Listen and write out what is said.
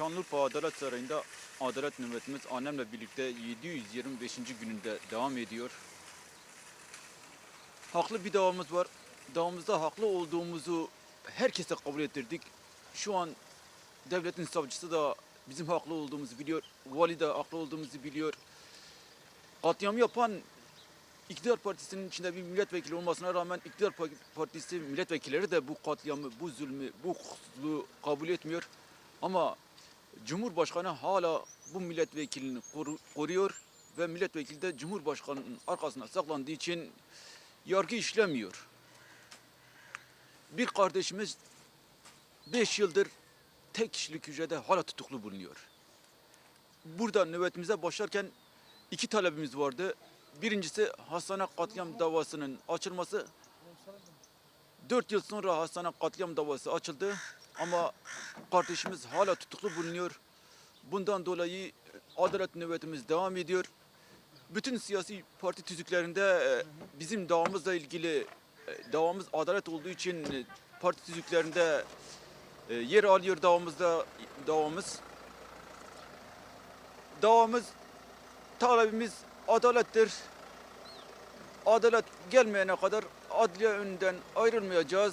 Şanlıurfa Adalet Sarayı'nda adalet nöbetimiz annemle birlikte 725. gününde devam ediyor. Haklı bir davamız var. Davamızda haklı olduğumuzu herkese kabul ettirdik. Şu an devletin savcısı da bizim haklı olduğumuzu biliyor. Vali de haklı olduğumuzu biliyor. Katliamı yapan iktidar partisinin içinde bir milletvekili olmasına rağmen iktidar pa- partisi milletvekilleri de bu katliamı, bu zulmü, bu hukuksuzluğu kabul etmiyor. Ama Cumhurbaşkanı hala bu milletvekilini koru- koruyor ve milletvekili de Cumhurbaşkanı'nın arkasına saklandığı için yargı işlemiyor. Bir kardeşimiz 5 yıldır tek kişilik hücrede hala tutuklu bulunuyor. Burada nöbetimize başlarken iki talebimiz vardı. Birincisi hastane katliam davasının açılması. Dört yıl sonra hastane katliam davası açıldı ama kardeşimiz hala tutuklu bulunuyor. Bundan dolayı adalet nöbetimiz devam ediyor. Bütün siyasi parti tüzüklerinde e, bizim davamızla ilgili e, davamız adalet olduğu için e, parti tüzüklerinde yer alıyor davamızda davamız. Davamız talebimiz adalettir. Adalet gelmeyene kadar adliye önünden ayrılmayacağız.